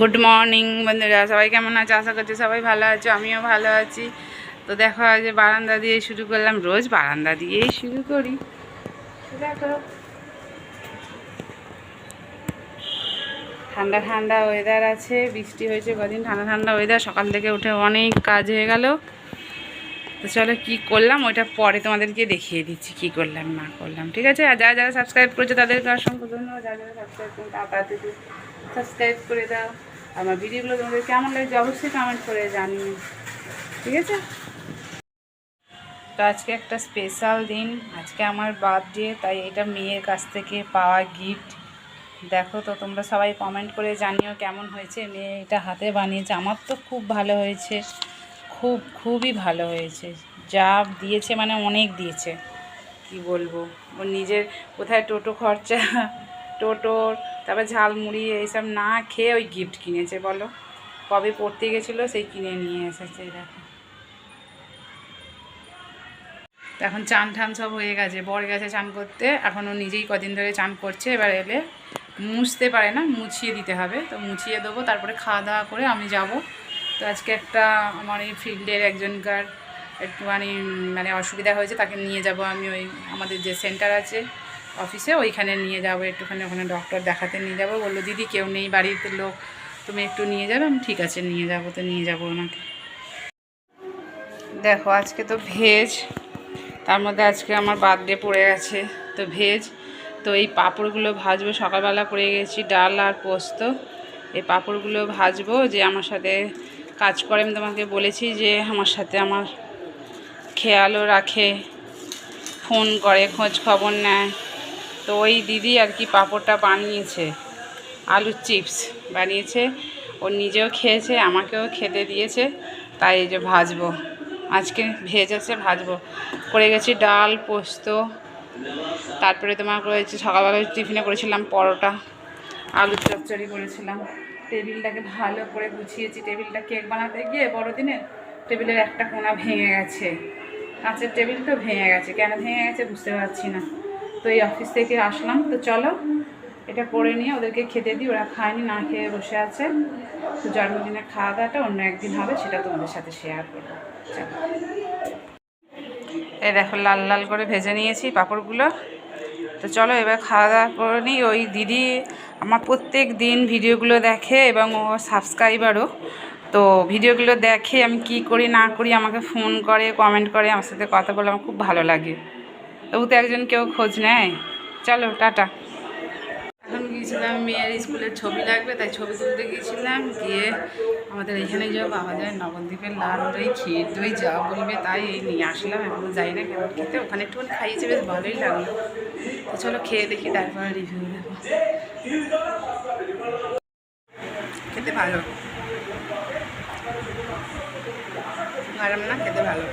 Good morning বন্ধুরা। সবাই কেমন আছে? আশা করছি সবাই ভালো আছো, আমিও ভালো আছি। তো দেখো, আজ বারান্দা দিয়ে শুরু করলাম। রোজ বারান্দা দিয়েই শুরু করি। দেখো। ঠান্ডা ঠান্ডা ওয়েদার আছে, বৃষ্টি হয়েছে কদিন, ঠান্ডা ঠান্ডা ওয়েদার সকাল থেকে উঠে অনেক কাজ হয়ে গেল। তো চলো, কী করলাম? ওইটা পরে তোমাদেরকে দেখিয়ে দিচ্ছি, কী করলাম, না করলাম। ঠিক আছে? আর যারা যারা সাবস্ক্রাইব করেছে, তাদেরকে অসংখ্য ধন্যবাদ। যারা যারা সাবস্ক্রাইব করুন তাড়াতাড়ি সাবস্ক্রাইব করে দাও। আমার ভিডিওগুলো তোমাদের কেমন লাগছে অবশ্যই কমেন্ট করে জানিও। ঠিক আছে? তো আজকে একটা স্পেশাল দিন। আজকে আমার বার্থডে তাই এটা মেয়ের কাছ থেকে পাওয়া গিফট দেখো তো, তোমরা সবাই কমেন্ট করে জানিও কেমন হয়েছে। মেয়ে এটা হাতে বানিয়েছে। আমার তো খুব ভালো হয়েছে। খুব, খুবই ভালো হয়েছে। যা দিয়েছে মানে অনেক দিয়েছে। কি বলব? ওর নিজের কোথায় টোটো খরচা টোটোর, তারপর ঝালমুড়ি এইসব না খেয়ে ওই গিফট কিনেছে, বলো। কবে পড়তে গেছিল সেই কিনে নিয়ে এসেছে তো এখন চান ঠান সব হয়ে গেছে, বর গেছে চান করতে এখন ও নিজেই কদিন ধরে চান করছে, এবার এলে মুছতে পারে না, মুছিয়ে দিতে হবে, তো মুছিয়ে দেবো, তারপরে খাওয়া দাওয়া করে আমি যাব। তো আজকে একটা আমার এই ফিল্ডের একজনকার একটুখানি মানে অসুবিধা হয়েছে, তাকে নিয়ে যাব আমি ওই আমাদের যে সেন্টার আছে অফিসে, ওইখানে নিয়ে যাব, একটুখানি ওখানে ডক্টর দেখাতে নিয়ে যাব। বলল, দিদি, কেউ নেই বাড়িতে লোক, তুমি একটু নিয়ে যাবে? আমি, ঠিক আছে, নিয়ে যাব তো, নিয়ে যাব ওনাকে দেখো, আজকে তো ভেজ, তার মধ্যে আজকে আমার বার্থডে পড়ে গেছে, তো ভেজ। তো এই পাঁপড়গুলো ভাজবো, সকালবেলা করে গেছি, ডাল আর পোস্ত। এই পাঁপড়গুলো ভাজবো, যে আমার সাথে কাজ করে। আমি তোমাকে বলেছি যে আমার সাথে আমার খেয়ালও রাখে, ফোন করে, খোঁজ খবর নেয়। তো ওই দিদি আর কি পাঁপড়টা বানিয়েছে, আলুর চিপস বানিয়েছে। ও নিজেও খেয়েছে, আমাকেও খেতে দিয়েছে। তাই এই যে ভাজবো, আজকে ভেজ আছে, ভাজবো। করে গেছি ডাল, পোস্ত, তারপরে তোমার করেছি, সকালবেলা টিফিনে করেছিলাম পরোটা, আলুর চচ্চড়ি করেছিলাম। টেবিলটাকে ভালো করে গুছিয়েছি, টেবিলটা কেক বানাতে গিয়ে বড়দিনে টেবিলের একটা কোনা ভেঙে গেছে। কাঁচের টেবিল তো ভেঙে গেছে, কেন ভেঙে গেছে বুঝতে পারছি না। তো এই অফিস থেকে আসলাম। তো চলো, এটা করে নিয়ে ওদেরকে খেতে দিই। ওরা খায়নি, না খেয়ে বসে আছে। তো জন্মদিনের খাওয়া দাওয়াটা অন্য একদিন হবে, সেটা তোমাদের সাথে শেয়ার করব। চলো। এই দেখো, লাল লাল করে ভেজে নিয়েছি পাঁপড়গুলো। তো চলো, এবার খাওয়া দাওয়া করে নিই। ওই দিদি আমার প্রত্যেক দিন ভিডিওগুলো দেখে এবং ও সাবস্ক্রাইবারও তো ভিডিওগুলো দেখে আমি কি করি, না করি, আমাকে ফোন করে কমেন্ট করে, আমার সাথে কথা বলে আমার খুব ভালো লাগে। তবু তো একজন কেউ খোঁজ নেয়। চলো, টাটা। এখন গিয়েছিলাম মেয়ের স্কুলের ছবি লাগবে, তাই ছবি তুলতে গিয়েছিলাম। গিয়ে আমাদের এখানে যা পাওয়া যায় নবদ্বীপের লাল দই, ক্ষীর দই, যা বলবে তাই এই নিয়ে আসলাম, এখনও যাই না কেমন খেতে। ওখানে একটুখানি খাইয়েছে, বেশ ভালোই লাগল। তো চলো খেয়ে দেখি, তারপরে রিভিউ দেবো খেতে ভালো। গরম না, খেতে ভালো।